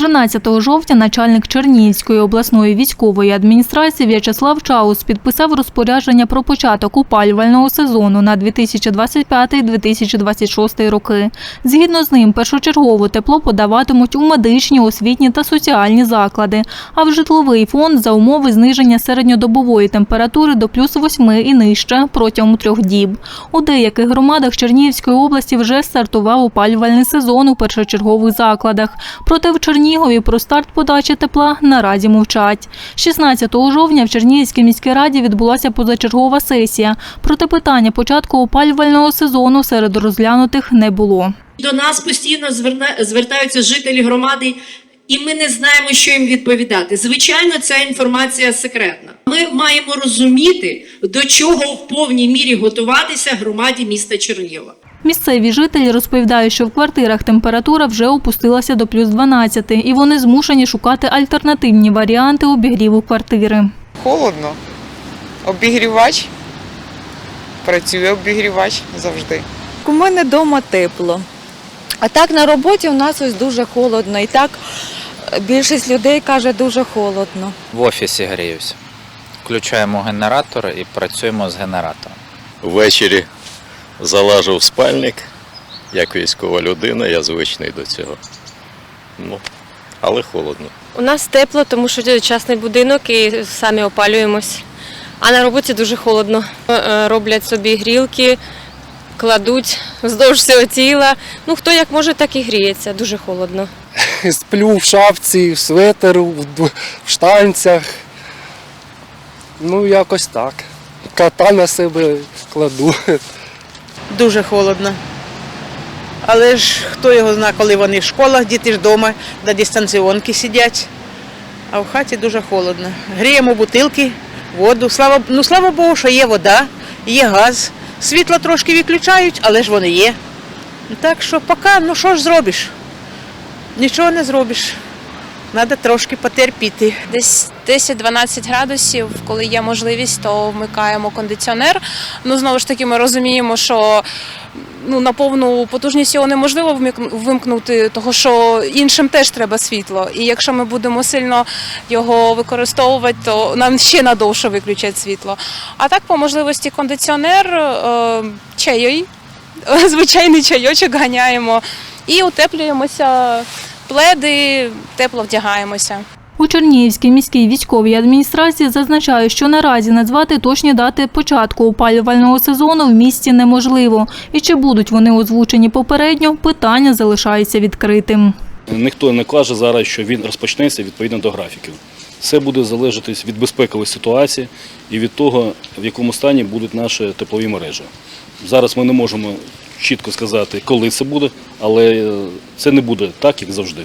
13 жовтня начальник Чернігівської обласної військової адміністрації В'ячеслав Чаус підписав розпорядження про початок опалювального сезону на 2025-2026 роки. Згідно з ним, першочергово тепло подаватимуть у медичні, освітні та соціальні заклади, а в житловий фонд за умови зниження середньодобової температури до плюс 8 і нижче протягом трьох діб. У деяких громадах Чернігівської області вже стартував опалювальний сезон у першочергових закладах. Проте в Чернігові про старт подачі тепла наразі мовчать. 16 жовтня в Чернігівській міській раді відбулася позачергова сесія. Проте питання початку опалювального сезону серед розглянутих не було. До нас постійно звертаються жителі громади, і ми не знаємо, що їм відповідати. Звичайно, ця інформація секретна. Ми маємо розуміти, до чого в повній мірі готуватися громаді міста Чернігова. Місцеві жителі розповідають, що в квартирах температура вже опустилася до плюс 12, і вони змушені шукати альтернативні варіанти обігріву квартири. Холодно. Обігрівач. Працює обігрівач завжди. У мене вдома тепло. А так на роботі у нас ось дуже холодно. І так е, більшість людей каже дуже холодно. В офісі гріюся. Включаємо генератор і працюємо з генератором. Ввечері залажу в спальник. Як військова людина, я звичний до цього. Ну, але холодно. У нас тепло, тому що частний будинок і самі опалюємось. А на роботі дуже холодно. Е, Роблять собі грілки, кладуть вздовж всього тіла. Ну хто як може, так і гріється. Дуже холодно. сплю в шапці, в светеру, в в штанцях. Ну, якось так. Кота на себе кладу. Дуже холодно. Але ж хто його знає, коли вони в школах, діти ж вдома, на дистанціонки сидять. А в хаті дуже холодно. Гріємо бутилки, воду. Слава, ну, слава Богу, що є вода, є газ. Світло трошки відключають, але ж вони є. Так що поки, ну що ж зробиш? Нічого не зробиш. Треба трошки потерпіти. Десь 10-12 градусів, коли є можливість, то вмикаємо кондиціонер. Ну знову ж таки, ми розуміємо, що ну на повну потужність його неможливо вимкнути, тому що іншим теж треба світло. І якщо ми будемо сильно його використовувати, то нам ще надовше виключать світло. А так, по можливості, кондиціонер, е, чайой, звичайний чайочок ганяємо і утеплюємося. Пледи, тепло вдягаємося. У Чернігівській міській військовій адміністрації зазначають, що наразі назвати точні дати початку опалювального сезону в місті неможливо. І чи будуть вони озвучені попередньо, питання залишається відкритим. Ніхто не каже зараз, що він розпочнеться відповідно до графіків. Все буде залежати від безпекової ситуації і від того, в якому стані будуть наші теплові мережі. Зараз ми не можемо чітко сказати, коли це буде, але е, це не буде так, як завжди.